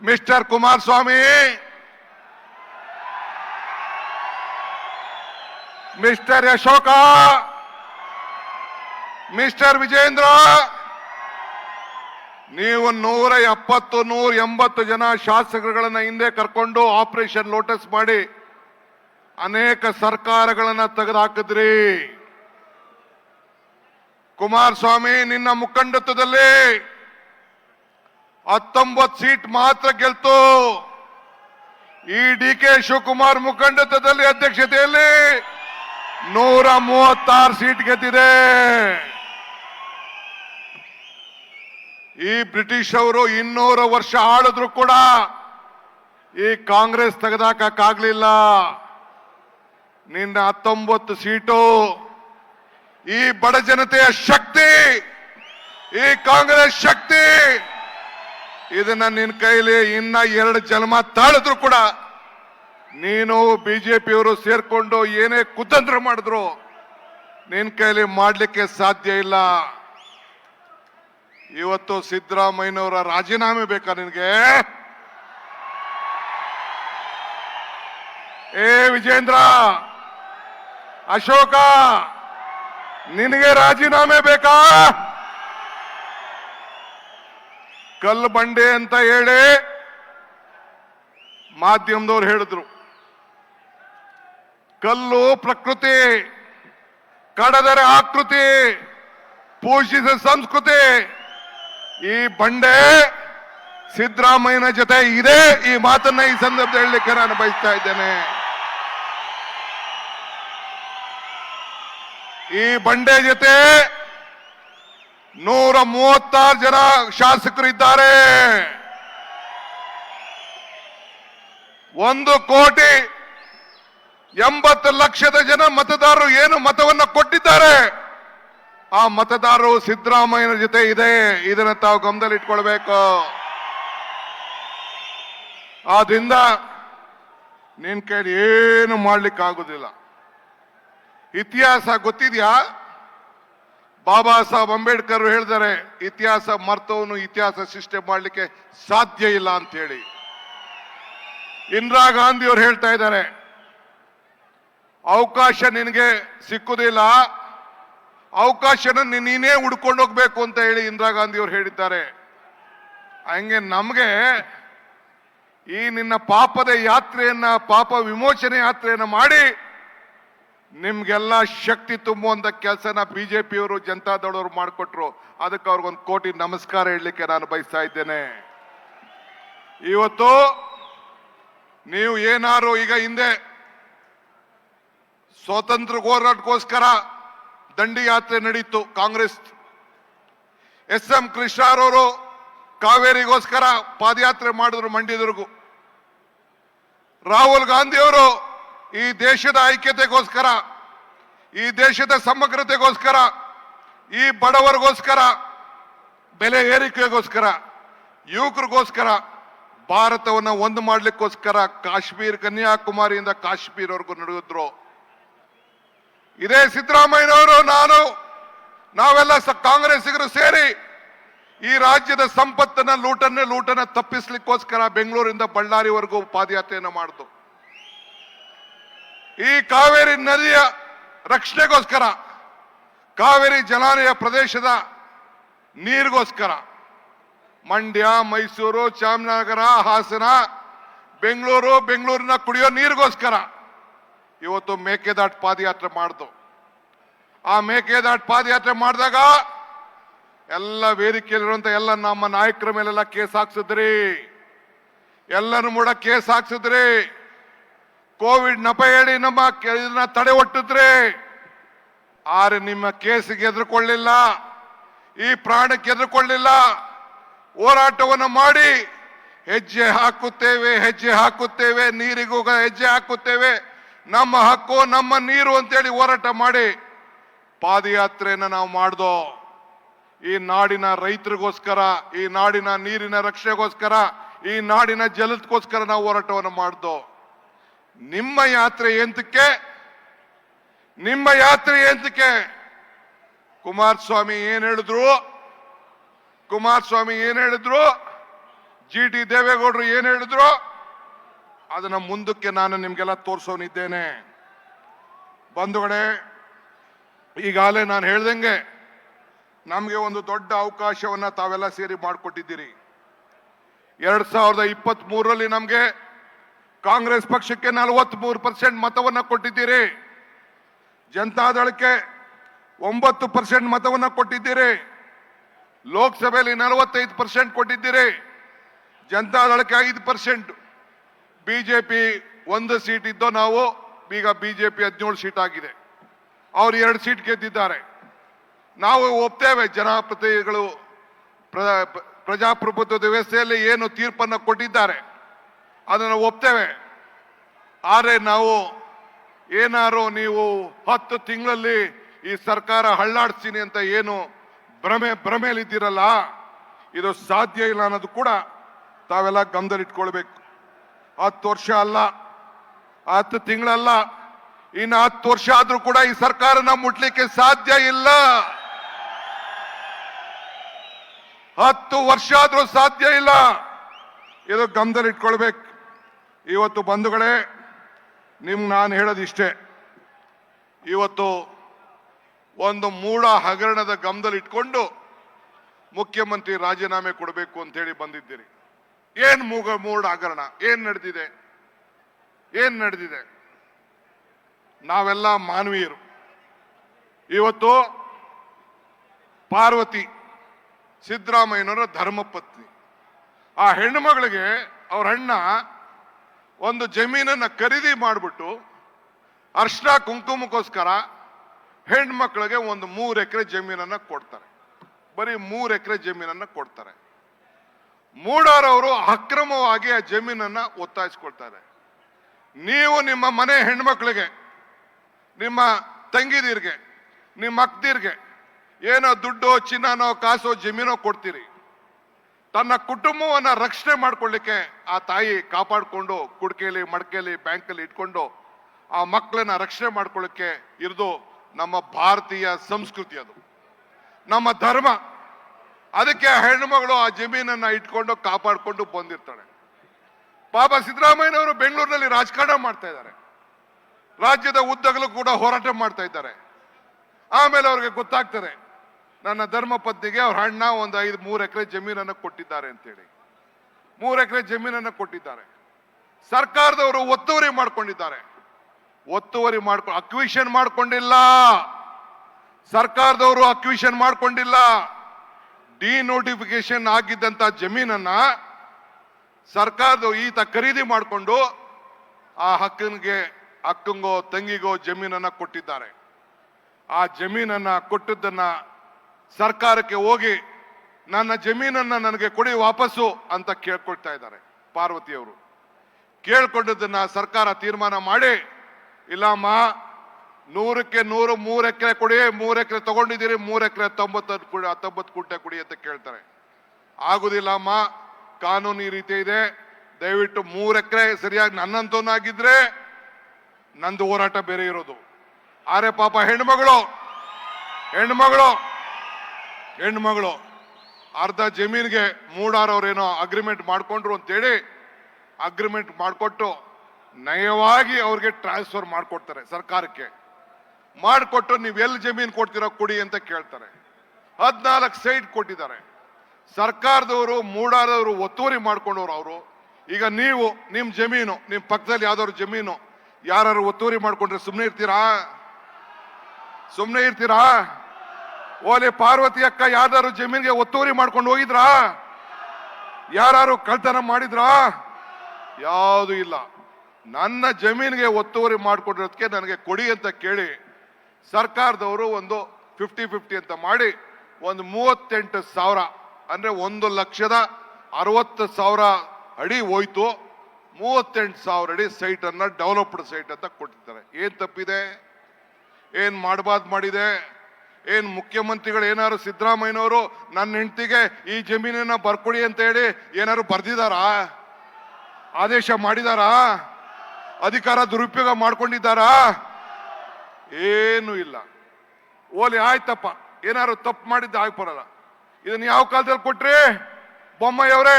Mister Kumaraswamy. Mister Ashoka mister Vijayendra. ನೀವು ನೂರ ಎಪ್ಪತ್ತು, ನೂರ ಎಂಬತ್ತು ಜನ ಶಾಸಕರುಗಳನ್ನ ಹಿಂದೆ ಕರ್ಕೊಂಡು ಆಪರೇಷನ್ ಲೋಟಸ್ ಮಾಡಿ ಅನೇಕ ಸರ್ಕಾರಗಳನ್ನ ತೆಗೆದುಹಾಕಿದ್ರಿ. ಕುಮಾರಸ್ವಾಮಿ, ನಿನ್ನ ಮುಖಂಡತ್ವದಲ್ಲಿ ಹತ್ತೊಂಬತ್ತು ಸೀಟ್ ಮಾತ್ರ ಗೆಲ್ತು. ಈ ಡಿ ಕೆ ಶಿವಕುಮಾರ್ ಮುಖಂಡತ್ವದಲ್ಲಿ ಅಧ್ಯಕ್ಷತೆಯಲ್ಲಿ ನೂರ ಮೂವತ್ತಾರು ಸೀಟ್ ಗೆದ್ದಿದೆ. ಈ ಬ್ರಿಟಿಷ್ ಅವರು ಇನ್ನೂರ ವರ್ಷ ಆಳಿದ್ರು ಕೂಡ ಈ ಕಾಂಗ್ರೆಸ್ ತೆಗೆದಾಕಕ್ಕಾಗ್ಲಿಲ್ಲ. ನಿನ್ನ ಹತ್ತೊಂಬತ್ತು ಸೀಟು, ಈ ಬಡ ಜನತೆಯ ಶಕ್ತಿ, ಈ ಕಾಂಗ್ರೆಸ್ ಶಕ್ತಿ ಇದನ್ನ ನಿನ್ ಕೈಲಿ ಇನ್ನ ಎರಡು ಜನ್ಮ ತಾಳಿದ್ರು ಕೂಡ ನೀನು ಬಿಜೆಪಿಯವರು ಸೇರ್ಕೊಂಡು ಏನೇ ಕುತಂತ್ರ ಮಾಡಿದ್ರು ನಿನ್ ಕೈಲಿ ಮಾಡ್ಲಿಕ್ಕೆ ಸಾಧ್ಯ ಇಲ್ಲ. ಇವತ್ತು ಸಿದ್ದರಾಮಯ್ಯನವರ ರಾಜೀನಾಮೆ ಬೇಕಾ ನಿನಗೆ? ಏ ವಿಜೇಂದ್ರ! ಅಶೋಕ, ನಿನಗೆ ರಾಜೀನಾಮೆ ಬೇಕಾ? ಕಲ್ಲು ಬಂಡೆ ಅಂತ ಹೇಳಿ ಮಾಧ್ಯಮದವ್ರು ಹೇಳಿದ್ರು. ಕಲ್ಲು ಪ್ರಕೃತಿ, ಕಡದರೆ ಆಕೃತಿ, ಪೋಷಿಸ ಸಂಸ್ಕೃತಿ, ಈ ಬಂಡೆ ಸಿದ್ದರಾಮಯ್ಯನ ಜೊತೆ ಇದೆ. ಈ ಮಾತನ್ನ ಈ ಸಂದರ್ಭದಲ್ಲಿ ಹೇಳಲಿಕ್ಕೆ ನಾನು ಬಯಸ್ತಾ ಇದ್ದೇನೆ. ಈ ಬಂಡೆ ಜೊತೆ ನೂರ ಮೂವತ್ತಾರು ಜನ ಶಾಸಕರು ಇದ್ದಾರೆ ಒಂದು ಕೋಟಿ ಎಂಬತ್ತು ಲಕ್ಷದ ಜನ ಮತದಾರರು ಏನು ಮತವನ್ನು ಕೊಟ್ಟಿದ್ದಾರೆ? ಆ ಮತದಾರರು ಸಿದ್ದರಾಮಯ್ಯನ ಜೊತೆ ಇದೆ. ಇದನ್ನ ತಾವು ಗಮನದಲ್ಲಿ ಇಟ್ಕೊಳ್ಬೇಕು ಆದ್ರಿಂದ ನಿನ್ ಕೈಲಿ ಏನು ಮಾಡ್ಲಿಕ್ಕೆ ಆಗುದಿಲ್ಲ ಇತಿಹಾಸ ಗೊತ್ತಿದ್ಯಾ? ಬಾಬಾ ಸಾಹೇಬ್ ಅಂಬೇಡ್ಕರ್ ಹೇಳಿದರೆ, ಇತಿಹಾಸ ಮರ್ತವನು ಇತಿಹಾಸ ಸೃಷ್ಟಿ ಮಾಡಲಿಕ್ಕೆ ಸಾಧ್ಯ ಇಲ್ಲ ಅಂತ ಹೇಳಿ ಇಂದಿರಾ ಗಾಂಧಿ ಅವರು ಹೇಳ್ತಾ ಇದ್ದಾರೆ, ಅವಕಾಶ ನಿನಗೆ ಸಿಕ್ಕುದಿಲ್ಲ ಅವಕಾಶನ ನೀನೇ ಹುಡ್ಕೊಂಡು ಹೋಗ್ಬೇಕು ಅಂತ ಹೇಳಿ ಇಂದಿರಾ ಗಾಂಧಿ ಅವರು ಹೇಳಿದ್ದಾರೆ. ಹಂಗೆ ನಮಗೆ ಈ ನಿನ್ನ ಪಾಪದ ಯಾತ್ರೆಯನ್ನ, ಪಾಪ ವಿಮೋಚನೆ ಯಾತ್ರೆಯನ್ನ ಮಾಡಿ ನಿಮ್ಗೆಲ್ಲ ಶಕ್ತಿ ತುಂಬುವಂತ ಕೆಲಸನ ಬಿಜೆಪಿಯವರು ಜನತಾದಳವರು ಮಾಡಿಕೊಟ್ರು. ಅದಕ್ಕೆ ಅವ್ರಿಗೊಂದು ಕೋಟಿ ನಮಸ್ಕಾರ ಹೇಳಲಿಕ್ಕೆ ನಾನು ಬಯಸ್ತಾ ಇದ್ದೇನೆ. ಇವತ್ತು ನೀವು ಏನಾರು ಈಗ ಹಿಂದೆ ಸ್ವಾತಂತ್ರ್ಯ ಹೋರಾಟಕ್ಕೋಸ್ಕರ ದಂಡಿ ಯಾತ್ರೆ ನಡೀತು ಕಾಂಗ್ರೆಸ್. ಎಸ್ ಎಂ ಕೃಷ್ಣರವರು ಕಾವೇರಿಗೋಸ್ಕರ ಪಾದಯಾತ್ರೆ ಮಾಡಿದ್ರು ಮಂಡ್ಯದುರ್ಗು ರಾಹುಲ್ ಗಾಂಧಿ ಅವರು ಈ ದೇಶದ ಐಕ್ಯತೆಗೋಸ್ಕರ, ಈ ದೇಶದ ಸಮಗ್ರತೆಗೋಸ್ಕರ, ಈ ಬಡವರಿಗೋಸ್ಕರ, ಬೆಲೆ ಏರಿಕೆಗೋಸ್ಕರ, ಯುವಕರಿಗೋಸ್ಕರ, ಭಾರತವನ್ನು ಒಂದು ಮಾಡ್ಲಿಕ್ಕೋಸ್ಕರ ಕಾಶ್ಮೀರ್ ಕನ್ಯಾಕುಮಾರಿಯಿಂದ ಕಾಶ್ಮೀರ್ವರೆಗೂ ನಡೆಯಿದ್ರು ಇದೇ ಸಿದ್ದರಾಮಯ್ಯನವರು, ನಾನು, ನಾವೆಲ್ಲ ಕಾಂಗ್ರೆಸ್ಸಿಗರು ಸೇರಿ ಈ ರಾಜ್ಯದ ಸಂಪತ್ತನ್ನ, ಲೂಟನ್ನೇ ಲೂಟನ್ನ ತಪ್ಪಿಸ್ಲಿಕ್ಕೋಸ್ಕರ ಬೆಂಗಳೂರಿಂದ ಬಳ್ಳಾರಿವರೆಗೂ ಪಾದಯಾತ್ರೆಯನ್ನು ಮಾಡಿದ್ರು ಈ ಕಾವೇರಿ ನದಿಯ ರಕ್ಷಣೆಗೋಸ್ಕರ, ಕಾವೇರಿ ಜಲಾನಯ ಪ್ರದೇಶದ ನೀರಿಗೋಸ್ಕರ ಮಂಡ್ಯ, ಮೈಸೂರು ಚಾಮರಾಜನಗರ ಹಾಸನ, ಬೆಂಗಳೂರು, ಬೆಂಗಳೂರಿನ ಕುಡಿಯೋ ನೀರಿಗೋಸ್ಕರ ಇವತ್ತು ಮೇಕೆದಾಟ್ ಪಾದಯಾತ್ರೆ ಮಾಡ್ದು. ಆ ಮೇಕೆದಾಟ್ ಪಾದಯಾತ್ರೆ ಮಾಡಿದಾಗ ಎಲ್ಲ ವೇದಿಕೆಯಲ್ಲಿರುವಂತ ಎಲ್ಲ ನಮ್ಮ ನಾಯಕರ ಮೇಲೆಲ್ಲ ಕೇಸ್ ಹಾಕ್ಸಿದ್ರಿ. ಎಲ್ಲರೂ ಕೂಡ ಕೇಸ್ ಹಾಕ್ಸಿದ್ರಿ. ಕೋವಿಡ್ ನಪ ಹೇಳಿ ನಮ್ಮ ಇದನ್ನ ತಡೆ ಒಟ್ಟಿದ್ರೆ ಆದ್ರೆ ನಿಮ್ಮ ಕೇಸಿಗೆ ಎದುರುಕೊಳ್ಳಿಲ್ಲ, ಈ ಪ್ರಾಣಕ್ಕೆ ಎದುರುಕೊಳ್ಳಿಲ್ಲ, ಹೋರಾಟವನ್ನು ಮಾಡಿ ಹೆಜ್ಜೆ ಹಾಕುತ್ತೇವೆ ಹೆಜ್ಜೆ ಹಾಕುತ್ತೇವೆ, ನೀರಿಗೂ ಹೆಜ್ಜೆ ಹಾಕುತ್ತೇವೆ, ನಮ್ಮ ಹಕ್ಕು, ನಮ್ಮ ನೀರು ಅಂತೇಳಿ ಹೋರಾಟ ಮಾಡಿ ಪಾದಯಾತ್ರೆಯನ್ನು ನಾವು ಮಾಡ್ದೋ, ಈ ನಾಡಿನ ರೈತರಿಗೋಸ್ಕರ, ಈ ನಾಡಿನ ನೀರಿನ ರಕ್ಷೆಗೋಸ್ಕರ, ಈ ನಾಡಿನ ಜಲದಗೋಸ್ಕರ ನಾವು ಹೋರಾಟವನ್ನು ಮಾಡ್ದೋ. ನಿಮ್ಮ ಯಾತ್ರೆ ಎಂತಕ್ಕೆ ನಿಮ್ಮ ಯಾತ್ರೆ ಎಂತಕ್ಕೆ ಕುಮಾರಸ್ವಾಮಿ ಏನ್ ಹೇಳಿದ್ರು? ಕುಮಾರಸ್ವಾಮಿ ಏನ್ ಹೇಳಿದ್ರು? ಜಿ ಟಿ ದೇವೇಗೌಡರು ಏನ್ ಹೇಳಿದ್ರು? ಅದನ್ನ ಮುಂದಕ್ಕೆ ನಾನು ನಿಮ್ಗೆಲ್ಲ ತೋರ್ಸೋನಿದ್ದೇನೆ. ಬಂಧುಗಳೇ, ಈಗಾಗಲೇ ನಾನು ಹೇಳ್ದಂಗೆ ನಮಗೆ ಒಂದು ದೊಡ್ಡ ಅವಕಾಶವನ್ನ ತಾವೆಲ್ಲ ಸೇರಿ ಮಾಡಿಕೊಟ್ಟಿದ್ದೀರಿ. ಎರಡ್ ಸಾವಿರದ ಇಪ್ಪತ್ತ್ ಮೂರರಲ್ಲಿ ನಮಗೆ ಕಾಂಗ್ರೆಸ್ ಪಕ್ಷಕ್ಕೆ ನಲವತ್ಮೂರು ಪರ್ಸೆಂಟ್ ಮತವನ್ನ ಕೊಟ್ಟಿದ್ದೀರಿ. ಜನತಾದಳಕ್ಕೆ ಒಂಬತ್ತು ಪರ್ಸೆಂಟ್ ಮತವನ್ನ ಕೊಟ್ಟಿದ್ದೀರಿ. ಲೋಕಸಭೆಯಲ್ಲಿ ನಲವತ್ತೈದು ಪರ್ಸೆಂಟ್ ಕೊಟ್ಟಿದ್ದೀರಿ. ಜನತಾದಳಕ್ಕೆ ಐದು ಪರ್ಸೆಂಟ್ ಬಿಜೆಪಿ ಒಂದು ಸೀಟ್ ಇದ್ದೋ ನಾವು, ಈಗ ಬಿಜೆಪಿ ಹದಿನೇಳು ಸೀಟ್ ಆಗಿದೆ. ಅವ್ರು ಎರಡು ಸೀಟ್ ಗೆದ್ದಿದ್ದಾರೆ. ನಾವು ಒಪ್ತೇವೆ ಜನಪ್ರತಿನಿಧಿಗಳು ಪ್ರ- ಪ್ರಜಾಪ್ರಭುತ್ವದ ವ್ಯವಸ್ಥೆಯಲ್ಲಿ ಏನು ತೀರ್ಪನ್ನು ಕೊಟ್ಟಿದ್ದಾರೆ. ಅದನ್ನು ಒಪ್ತೇವೆ. ಆದರೆ ನಾವು ಏನಾರು ನೀವು ಹತ್ತು ತಿಂಗಳಲ್ಲಿ ಈ ಸರ್ಕಾರ ಹಳ್ಳಾಡ್ತೀನಿ ಅಂತ ಏನು ಭ್ರಮೆ, ಭ್ರಮೆಯಲ್ಲಿದ್ದೀರಲ್ಲ? ಇದು ಸಾಧ್ಯ ಇಲ್ಲ ಅನ್ನೋದು ಕೂಡ ತಾವೆಲ್ಲ ಗಮನದಲ್ಲಿಟ್ಕೊಳ್ಬೇಕು. ಹತ್ತು ವರ್ಷ ಅಲ್ಲ. ಹತ್ತು ತಿಂಗಳಲ್ಲ. ಇನ್ನು ಹತ್ತು ವರ್ಷ ಆದ್ರೂ ಕೂಡ ಈ ಸರ್ಕಾರನ ಮುಟ್ಲಿಕ್ಕೆ ಸಾಧ್ಯ ಇಲ್ಲ. ಹತ್ತು ವರ್ಷ ಆದ್ರೂ ಸಾಧ್ಯ ಇಲ್ಲ. ಇದು ಗಮನದಲ್ಲಿಟ್ಕೊಳ್ಬೇಕು. ಇವತ್ತು ಬಂಧುಗಳೇ, ನಿಮ್ಗೆ ನಾನು ಹೇಳೋದಿಷ್ಟೇ. ಇವತ್ತು ಒಂದು ಮೂಢ ಹಗರಣದ ಗಮನದಲ್ಲಿ ಇಟ್ಕೊಂಡು ಮುಖ್ಯಮಂತ್ರಿ ರಾಜೀನಾಮೆ ಕೊಡಬೇಕು ಅಂತ ಹೇಳಿ ಬಂದಿದ್ದೀರಿ. ಏನು ಮೂಗ ಮೂಢ ಹಗರಣ? ಏನು ನಡೆದಿದೆ? ಏನು ನಡೆದಿದೆ? ನಾವೆಲ್ಲ ಮಾನವೀಯರು. ಇವತ್ತು ಪಾರ್ವತಿ ಸಿದ್ದರಾಮಯ್ಯನವರ ಧರ್ಮಪತ್ನಿ. ಆ ಹೆಣ್ಣು ಮಗಳಿಗೆ ಅವ್ರ ಅಣ್ಣ ಒಂದು ಜಮೀನನ್ನು ಖರೀದಿ ಮಾಡಿಬಿಟ್ಟು ಅರ್ಶನ ಕುಂಕುಮಕ್ಕೋಸ್ಕರ ಹೆಣ್ಮಕ್ಳಿಗೆ ಒಂದು ಮೂರು ಎಕರೆ ಜಮೀನನ್ನು ಕೊಡ್ತಾರೆ. ಬರೀ ಮೂರು ಎಕರೆ ಜಮೀನನ್ನು ಕೊಡ್ತಾರೆ. ಮೂಡಾರವರು ಅಕ್ರಮವಾಗಿ ಆ ಜಮೀನನ್ನು ಒತ್ತಾಯಿಸ್ಕೊಳ್ತಾರೆ. ನೀವು ನಿಮ್ಮ ಮನೆ ಹೆಣ್ಮಕ್ಳಿಗೆ, ನಿಮ್ಮ ತಂಗಿದೀರ್ಗೆ, ನಿಮ್ಮ ಅಕ್ದಿರ್ಗೆ ಏನೋ ದುಡ್ಡೋ ಚಿನ್ನನೋ ಕಾಸೋ ಜಮೀನೋ ಕೊಡ್ತೀರಿ. ತನ್ನ ಕುಟುಂಬವನ್ನ ರಕ್ಷಣೆ ಮಾಡ್ಕೊಳ್ಳಿಕ್ಕೆ ಆ ತಾಯಿ ಕಾಪಾಡಿಕೊಂಡು ಕುಡ್ಕೆಯಲ್ಲಿ ಮಡಕೆಯಲ್ಲಿ ಬ್ಯಾಂಕಲ್ಲಿ ಇಟ್ಕೊಂಡು ಆ ಮಕ್ಕಳನ್ನ ರಕ್ಷಣೆ ಮಾಡ್ಕೊಳ್ಳಿಕ್ಕೆ ಇರೋದು ನಮ್ಮ ಭಾರತೀಯ ಸಂಸ್ಕೃತಿ ಅದು. ನಮ್ಮ ಧರ್ಮ. ಅದಕ್ಕೆ ಹೆಣ್ಣುಮಗಳು ಆ ಜಮೀನನ್ನ ಇಟ್ಕೊಂಡು ಕಾಪಾಡಿಕೊಂಡು ಬಂದಿರ್ತಾಳೆ. ಪಾಪ ಸಿದ್ದರಾಮಯ್ಯನವರು ಬೆಂಗಳೂರಿನಲ್ಲಿ ರಾಜಕಾರಣ ಮಾಡ್ತಾ ಇದ್ದಾರೆ. ರಾಜ್ಯದ ಉದ್ದಗಲು ಕೂಡ ಹೋರಾಟ ಮಾಡ್ತಾ ಇದ್ದಾರೆ. ಆಮೇಲೆ ಅವ್ರಿಗೆ ಗೊತ್ತಾಗ್ತದೆ ನನ್ನ ಧರ್ಮ ಪತ್ನಿಗೆ ಅವ್ರ ಅಣ್ಣ ಒಂದು ಐದು, ಮೂರು ಎಕರೆ ಜಮೀನನ್ನು ಕೊಟ್ಟಿದ್ದಾರೆ ಅಂತೇಳಿ. ಮೂರು ಎಕರೆ ಜಮೀನನ್ನು ಕೊಟ್ಟಿದ್ದಾರೆ. ಸರ್ಕಾರದವರು ಒತ್ತುವರಿ ಮಾಡ್ಕೊಂಡಿದ್ದಾರೆ. ಒತ್ತುವರಿ ಮಾಡ್ಕೊ ಅಕ್ವಿಷನ್ ಮಾಡ್ಕೊಂಡಿಲ್ಲ. ಸರ್ಕಾರದವರು ಅಕ್ವಿಷನ್ ಮಾಡ್ಕೊಂಡಿಲ್ಲ. ಡಿನೋಟಿಫಿಕೇಶನ್ ಆಗಿದ್ದಂತ ಜಮೀನನ್ನ ಸರ್ಕಾರದ ಈತ ಖರೀದಿ ಮಾಡಿಕೊಂಡು ಆ ಹಕ್ಕನಿಗೆ ಅಕ್ಕಂಗೋ ತಂಗಿಗೋ ಜಮೀನನ್ನ ಕೊಟ್ಟಿದ್ದಾರೆ. ಆ ಜಮೀನನ್ನ ಕೊಟ್ಟದ್ದನ್ನ ಸರ್ಕಾರಕ್ಕೆ ಹೋಗಿ ನನ್ನ ಜಮೀನನ್ನ ನನಗೆ ಕೊಡಿ ವಾಪಸ್ಸು ಅಂತ ಕೇಳ್ಕೊಳ್ತಾ ಇದ್ದಾರೆ ಪಾರ್ವತಿಯವರು. ಕೇಳ್ಕೊಂಡದನ್ನ ಸರ್ಕಾರ ತೀರ್ಮಾನ ಮಾಡಿ, ಇಲ್ಲಮ್ಮ, ನೂರಕ್ಕೆ ನೂರು ಮೂರು ಎಕರೆ ಕೊಡಿ ಮೂರು ಎಕರೆ ತಗೊಂಡಿದ್ದೀರಿ ಮೂರು ಎಕರೆ ತೊಂಬತ್ತು ಹತ್ತೊಂಬತ್ತು ಕುಂಟೆ ಕೊಡಿ ಅಂತ ಕೇಳ್ತಾರೆ. ಆಗುದಿಲ್ಲ ಅಮ್ಮ ಕಾನೂನು ಈ ರೀತಿ ಇದೆ. ದಯವಿಟ್ಟು ಮೂರು ಎಕರೆ ಸರಿಯಾಗಿ ನನ್ನಂತವನಾಗಿದ್ರೆ ನಂದು ಹೋರಾಟ ಬೇರೆ ಇರೋದು. ಆರೆ ಪಾಪ ಹೆಣ್ಮಗಳು ಹೆಣ್ಮಗಳು ಹೆಣ್ಮಗಳು ಅರ್ಧ ಜಮೀನಿಗೆ ಮೂಡಾರವ್ರೇನೋ ಅಗ್ರಿಮೆಂಟ್ ಮಾಡಿಕೊಂಡ್ರು ಅಂತೇಳಿ ಅಗ್ರಿಮೆಂಟ್ ಮಾಡಿಕೊಟ್ಟು ನಯವಾಗಿ ಅವ್ರಿಗೆ ಟ್ರಾನ್ಸ್ಫರ್ ಮಾಡಿಕೊಡ್ತಾರೆ ಸರ್ಕಾರಕ್ಕೆ. ಮಾಡಿಕೊಟ್ಟು ನೀವು ಎಲ್ಲಿ ಜಮೀನು ಕೊಡ್ತೀರೋ ಕೊಡಿ ಅಂತ ಕೇಳ್ತಾರೆ. ಹದಿನಾಲ್ಕು ಸೈಟ್ ಕೊಟ್ಟಿದ್ದಾರೆ. ಸರ್ಕಾರದವರು, ಮೂಡಾರದವರು ಒತ್ತುವರಿ ಮಾಡ್ಕೊಂಡವ್ರು ಅವರು. ಈಗ ನೀವು ನಿಮ್ಮ ಜಮೀನು ನಿಮ್ಮ ಪಕ್ಕದಲ್ಲಿ ಯಾವ್ದಾದ್ರು ಜಮೀನು ಯಾರು ಒತ್ತುವರಿ ಮಾಡ್ಕೊಂಡ್ರೆ ಸುಮ್ಮನೆ ಇರ್ತೀರಾ? ಸುಮ್ಮನೆ ಇರ್ತೀರಾ? ಓಲೆ ಪಾರ್ವತಿ ಅಕ್ಕ ಯಾರು ಜಮೀನಿಗೆ ಒತ್ತುವರಿ ಮಾಡ್ಕೊಂಡು ಹೋಗಿದ್ರಾ? ಯಾರು ಕಳ್ತನ ಮಾಡಿದ್ರಾ? ಯಾವುದು ಇಲ್ಲ. ನನ್ನ ಜಮೀನಿಗೆ ಒತ್ತುವರಿ ಮಾಡಿಕೊಂಡಿರೋದಕ್ಕೆ ನನಗೆ ಕೊಡಿ ಅಂತ ಕೇಳಿ ಸರ್ಕಾರದವರು ಒಂದು ಫಿಫ್ಟಿ ಫಿಫ್ಟಿ ಅಂತ ಮಾಡಿ ಒಂದು ಮೂವತ್ತೆಂಟು ಸಾವಿರ, ಅಂದ್ರೆ ಒಂದು ಲಕ್ಷದ ಅರವತ್ತು ಸಾವಿರ ಅಡಿ ಹೋಯ್ತು. ಮೂವತ್ತೆಂಟು ಸಾವಿರ ಅಡಿ ಸೈಟ್ ಅನ್ನ ಡೆವಲಪ್ಡ್ ಸೈಟ್ ಅಂತ ಕೊಟ್ಟಿದ್ದಾರೆ ಏನ್ ತಪ್ಪಿದೆ? ಏನ್ ಮಾಡಬಾರ್ದು ಮಾಡಿದೆ? ಏನ್ ಮುಖ್ಯಮಂತ್ರಿಗಳು ಏನಾದ್ರು ಸಿದ್ದರಾಮಯ್ಯನವರು ನನ್ನ ಹೆಂಡತಿಗೆ ಈ ಜಮೀನನ್ನ ಬರ್ಕೊಡಿ ಅಂತ ಹೇಳಿ ಏನಾದ್ರು ಬರ್ದಿದಾರಾ? ಆದೇಶ ಮಾಡಿದಾರಾ? ಅಧಿಕಾರ ದುರುಪಯೋಗ ಮಾಡ್ಕೊಂಡಿದ್ದಾರಾ? ಏನು ಇಲ್ಲ. ಓಲಿ ಆಯ್ತಪ್ಪ. ಏನಾದ್ರು ತಪ್ಪು ಮಾಡಿದ್ದ ಆಗ್ಬರಲ್ಲ ಇದನ್ನ ಯಾವ ಕಾಲದಲ್ಲಿ ಕೊಟ್ರಿ? ಬೊಮ್ಮಯ್ಯವರೇ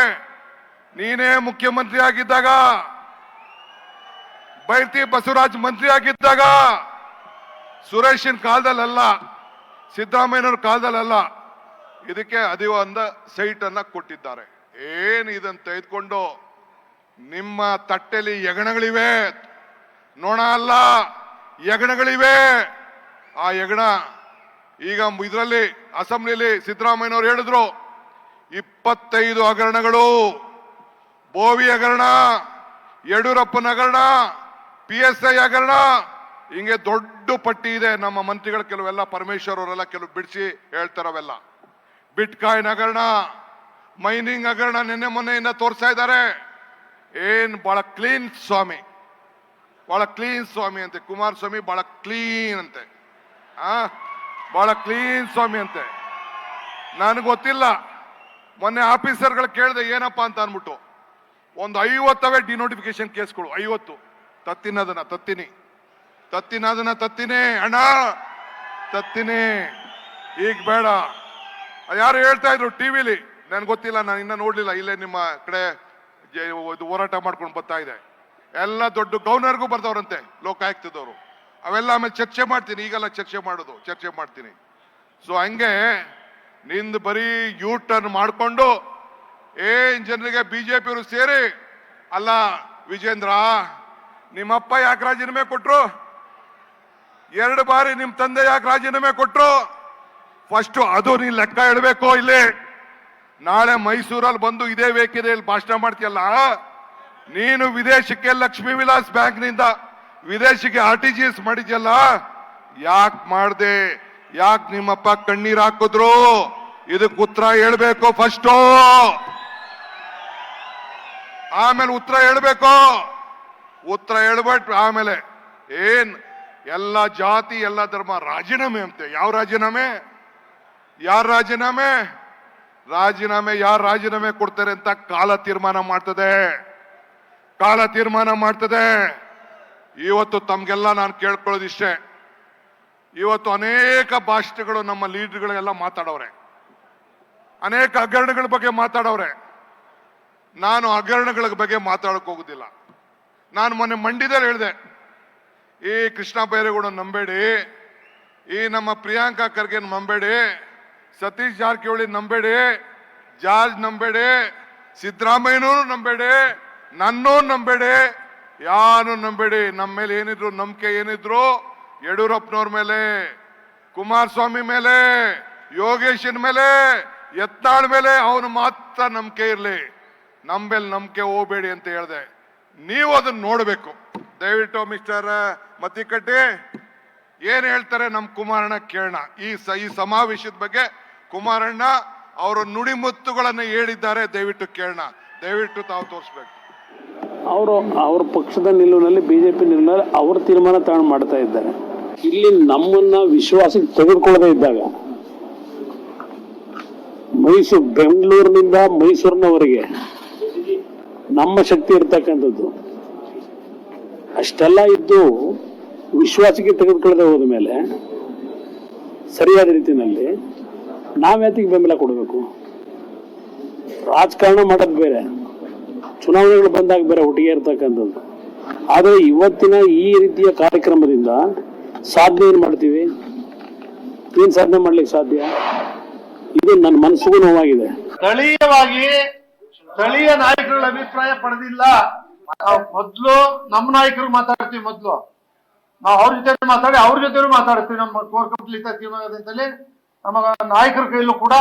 ನೀನೇ ಮುಖ್ಯಮಂತ್ರಿ ಆಗಿದ್ದಾಗ, ಬೈರ್ತಿ ಬಸವರಾಜ್ ಮಂತ್ರಿ ಆಗಿದ್ದಾಗ, ಸುರೇಶನ್ ಕಾಲದಲ್ಲ ಸಿದ್ದರಾಮಯ್ಯನವ್ರ ಕಾಲದಲ್ಲ ಇದಕ್ಕೆ ಅದೇ ಒಂದು ಸೈಟ್ ಅನ್ನ ಕೊಟ್ಟಿದ್ದಾರೆ. ಏನು ಇದನ್ನು ತೆಗೆದುಕೊಂಡು ನಿಮ್ಮ ತಟ್ಟೆಲಿ ಯಗಣಗಳಿವೆ? ನೋಣ ಅಲ್ಲ, ಯಗಣಗಳಿವೆ. ಆ ಯಗಣ ಈಗ ಇದರಲ್ಲಿ ಅಸೆಂಬ್ಲಿಲಿ ಸಿದ್ದರಾಮಯ್ಯನವ್ರು ಹೇಳಿದ್ರು, ಇಪ್ಪತ್ತೈದು ಹಗರಣಗಳು, ಬೋವಿ ಹಗರಣ, ಯಡಿಯೂರಪ್ಪನ ಹಗರಣ, ಪಿ ಎಸ್ ಐ ಹಗರಣ ಹಿಂಗೆ ದೊಡ್ಡ ಪಟ್ಟಿ ಇದೆ. ನಮ್ಮ ಮಂತ್ರಿಗಳು ಕೆಲವೆಲ್ಲ ಪರಮೇಶ್ವರ್ ಅವರೆಲ್ಲ ಕೆಲವು ಬಿಡಿಸಿ ಹೇಳ್ತಾರವೆಲ್ಲ. ಬಿಟ್ ಕಾಯಿನ್ ಹಗರಣ ಮೈನಿಂಗ್ ಹಗರಣ ನಿನ್ನೆ ಮೊನ್ನೆಯಿಂದ ತೋರಿಸ್ತಾ ಇದ್ದಾರೆ. ಏನ್ ಬಹಳ ಕ್ಲೀನ್ ಸ್ವಾಮಿ. ಬಹಳ ಕ್ಲೀನ್ ಸ್ವಾಮಿ ಅಂತೆ. ಕುಮಾರಸ್ವಾಮಿ ಬಹಳ ಕ್ಲೀನ್ ಅಂತೆ. ಆ? ಬಹಳ ಕ್ಲೀನ್ ಸ್ವಾಮಿ ಅಂತೆ. ನನಗೆ ಗೊತ್ತಿಲ್ಲ. ಮೊನ್ನೆ ಆಫೀಸರ್ಗಳು ಕೇಳಿದೆ ಏನಪ್ಪ ಅಂತ ಅನ್ಬಿಟ್ಟು ಒಂದು ಐವತ್ತವೇ ಡಿನೋಟಿಫಿಕೇಶನ್ ಕೇಸ್ಗಳು, ಐವತ್ತು. ತತ್ತಿನದನ್ನ, ತತ್ತಿನಿ. ತತ್ತಿನದನ್ನ ತತ್ತಿನೇ, ಅಣ್ಣ. ತತ್ತಿನಿ. ಈಗ ಬೇಡ. ಯಾರು ಹೇಳ್ತಾ ಇದ್ರು ಟಿವಿಲಿ? ನನ್ಗೆ ಗೊತ್ತಿಲ್ಲ, ನಾನು ಇನ್ನ ನೋಡ್ಲಿಲ್ಲ. ಇಲ್ಲೇ ನಿಮ್ಮ ಕಡೆ ಜೆ- ಇದು ಹೋರಾಟ ಮಾಡ್ಕೊಂಡು ಬರ್ತಾ ಇದೆ. ಎಲ್ಲ ದೊಡ್ಡ ಗೌರ್ನರ್ಗೂ ಬರ್ತವ್ರಂತೆ ಲೋಕಾಯುಕ್ತದವರು. ಅವೆಲ್ಲ ಆಮೇಲೆ ಚರ್ಚೆ ಮಾಡ್ತೀನಿ. ಈಗೆಲ್ಲ ಚರ್ಚೆ ಮಾಡೋದು, ಚರ್ಚೆ ಮಾಡ್ತೀನಿ. ಸೊ ಹಂಗೆ ನಿಂದು ಬರೀ ಯೂ ಟರ್ನ್ ಮಾಡಿಕೊಂಡು ಏನ್ ಜನರಿಗೆ ಬಿಜೆಪಿಯವರು ಸೇರಿ. ಅಲ್ಲ, ವಿಜೇಂದ್ರ, ನಿಮ್ಮಪ್ಪ ಯಾಕೆ ರಾಜೀನಾಮೆ ಕೊಟ್ರು? ಎರಡು ಬಾರಿ ನಿಮ್ ತಂದೆ ಯಾಕೆ ರಾಜೀನಾಮೆ ಕೊಟ್ರು? ಫಸ್ಟ್ ಅದು ನೀನ್ ಲೆಕ್ಕ ಇಡಬೇಕು ಇಲ್ಲಿ? ನಾಳೆ ಮೈಸೂರಲ್ಲಿ ಬಂದು ಇದೇ ವೇಕಿದೆಯಲ್ಲಿ ಭಾಷಣ ಮಾಡ್ತೀಯಲ್ಲ? ನೀನು ವಿದೇಶಕ್ಕೆ ಲಕ್ಷ್ಮೀ ವಿಲಾಸ್ ಬ್ಯಾಂಕ್ನಿಂದ ವಿದೇಶಕ್ಕೆ ಆರ್ ಟಿ ಜಿ ಎಸ್ ಮಾಡಿದ್ಯಲ್ಲ? ಯಾಕೆ ಮಾಡ್ದೆ? ಯಾಕೆ ನಿಮ್ಮಪ್ಪ ಕಣ್ಣೀರ್ ಹಾಕಿದ್ರು? ಇದಕ್ಕೆ ಉತ್ತರ ಹೇಳ್ಬೇಕು ಫಸ್ಟು ಆಮೇಲೆ ಉತ್ತರ ಹೇಳ್ಬೇಕು? ಉತ್ತರ ಹೇಳ್ಬಿಟ್ಟು ಆಮೇಲೆ ಏನ್ ಎಲ್ಲ ಜಾತಿ, ಎಲ್ಲ ಧರ್ಮ ರಾಜೀನಾಮೆ ಅಂತೆ. ಯಾವ ರಾಜೀನಾಮೆ? ಯಾರ ರಾಜೀನಾಮೆ? ರಾಜೀನಾಮೆ ಯಾರು ರಾಜೀನಾಮೆ ಕೊಡ್ತಾರೆ ಅಂತ ಕಾಲ ತೀರ್ಮಾನ ಮಾಡ್ತದೆ. ಕಾಲ ತೀರ್ಮಾನ ಮಾಡ್ತದೆ. ಇವತ್ತು ತಮ್ಗೆಲ್ಲ ನಾನು ಕೇಳ್ಕೊಳ್ಳೋದಿಷ್ಟೇ. ಇವತ್ತು ಅನೇಕ ಭಾಷೆಗಳು ನಮ್ಮ ಲೀಡರ್ಗಳೆಲ್ಲ ಮಾತಾಡವ್ರೆ. ಅನೇಕ ಹಗರಣಗಳ ಬಗ್ಗೆ ಮಾತಾಡವ್ರೆ. ನಾನು ಹಗರಣಗಳ ಬಗ್ಗೆ ಮಾತಾಡಕ್ ಹೋಗುದಿಲ್ಲ. ನಾನು ಮೊನ್ನೆ ಮಂಡ್ಯದಲ್ಲಿ ಹೇಳಿದೆ. ಈ ಕೃಷ್ಣ ಬೈರೇಗೌಡ, ನಂಬೇಡಿ. ಈ ನಮ್ಮ ಪ್ರಿಯಾಂಕಾ ಖರ್ಗೆ ನಂಬೇಡಿ. ಸತೀಶ್ ಜಾರಕಿಹೊಳಿ ನಂಬೇಡಿ. ಜಾರ್ಜ್ ನಂಬೇಡಿ. ಸಿದ್ದರಾಮಯ್ಯನೂ ನಂಬೇಡಿ. ನನ್ನೂ ನಂಬೇಡಿ. ಯಾರು ನಂಬೇಡಿ. ನಮ್ಮ ಮೇಲೆ ಏನಿದ್ರು ನಂಬಿಕೆ ಏನಿದ್ರು ಯಡಿಯೂರಪ್ಪನವ್ರ ಮೇಲೆ, ಕುಮಾರಸ್ವಾಮಿ ಮೇಲೆ, ಯೋಗೇಶನ್ ಮೇಲೆ, ಯತ್ನಾಳ್ ಮೇಲೆ ಅವನು ಮಾತ್ರ ನಂಬಿಕೆ ಇರಲಿ. ನಮ್ಮ ಮೇಲೆ ನಂಬಿಕೆ ಹೋಗ್ಬೇಡಿ ಅಂತ ಹೇಳಿದೆ. ನೀವು ಅದನ್ನ ನೋಡಬೇಕು. ದಯವಿಟ್ಟು ಮಿಸ್ಟರ್ ಮತ್ತಿಕಟ್ಟಿ ಏನ್ ಹೇಳ್ತಾರೆ ನಮ್ಮ ಕುಮಾರಣ್ಣ ಕೇಳೋಣ ಈ ಈ ಸಮಾವೇಶದ ಬಗ್ಗೆ ಕುಮಾರಣ್ಣ ಅವರ ನುಡಿಮುತ್ತುಗಳನ್ನು ಹೇಳಿದ್ದಾರೆ, ದಯವಿಟ್ಟು ಕೇಳೋಣ ದಯವಿಟ್ಟು ತಾವು ತೋರಿಸ್ಬೇಕು. ಅವರು, ಅವ್ರ ಪಕ್ಷದ ನಿಲುವಿನಲ್ಲಿ ಬಿಜೆಪಿ ನಿಲುವಿನಲ್ಲಿ ಅವ್ರ ತೀರ್ಮಾನ ತಗೊಂಡು ಮಾಡ್ತಾ ಇದ್ದಾರೆ. ಇಲ್ಲಿ ನಮ್ಮನ್ನ ವಿಶ್ವಾಸಕ್ಕೆ ತೆಗೆದುಕೊಳ್ಳದೆ ಇದ್ದಾಗ ಮೈಸೂರು, ಬೆಂಗಳೂರಿನಿಂದ ಮೈಸೂರಿನವರೆಗೆ ನಮ್ಮ ಶಕ್ತಿ ಇರ್ತಕ್ಕಂಥದ್ದು. ಅಷ್ಟೆಲ್ಲ ಇದ್ದು ವಿಶ್ವಾಸಕ್ಕೆ ತೆಗೆದುಕೊಳ್ಳದೆ ಹೋದ ಮೇಲೆ ಸರಿಯಾದ ರೀತಿಯಲ್ಲಿ ನಾವ್ಯಾತಿಗೆ ಬೆಂಬಲ ಕೊಡಬೇಕು? ರಾಜಕಾರಣ ಮಾಡೋದು ಬೇರೆ, ಚುನಾವಣೆಗಳು ಬಂದಾಗ ಬೇರೆ ಒಟ್ಟಿಗೆ ಇರ್ತಕ್ಕಂಥದ್ದು. ಆದರೆ ಇವತ್ತಿನ ಈ ರೀತಿಯ ಕಾರ್ಯಕ್ರಮದಿಂದ ಸಾಧನೆ ಏನು ಮಾಡ್ತೀವಿ? ಏನು ಸಾಧನೆ ಮಾಡ್ಲಿಕ್ಕೆ ಸಾಧ್ಯ? ಇದು ನನ್ನ ಮನಸ್ಸಿಗೂ ನೋವಾಗಿದೆ. ಸ್ಥಳೀಯವಾಗಿ ಸ್ಥಳೀಯ ನಾಯಕರುಗಳ ಅಭಿಪ್ರಾಯ ಪಡೆದಿಲ್ಲ. ಮೊದ್ಲು ನಮ್ಮ ನಾಯಕರು ಮಾತಾಡ್ತೀವಿ ಮೊದ್ಲು. ನಾವು ಅವ್ರ ಜೊತೆ ಮಾತಾಡಿ, ಅವ್ರ ಜೊತೆ ಮಾತಾಡ್ತೀವಿ ನಮ್ಮ ಕೋರ್ ಕಂಪ್ಲೀಟ್ ಅಂತೇಳಿ, ನಮ್ಮ ನಾಯಕರ ಕೈಲೂ ಕೂಡ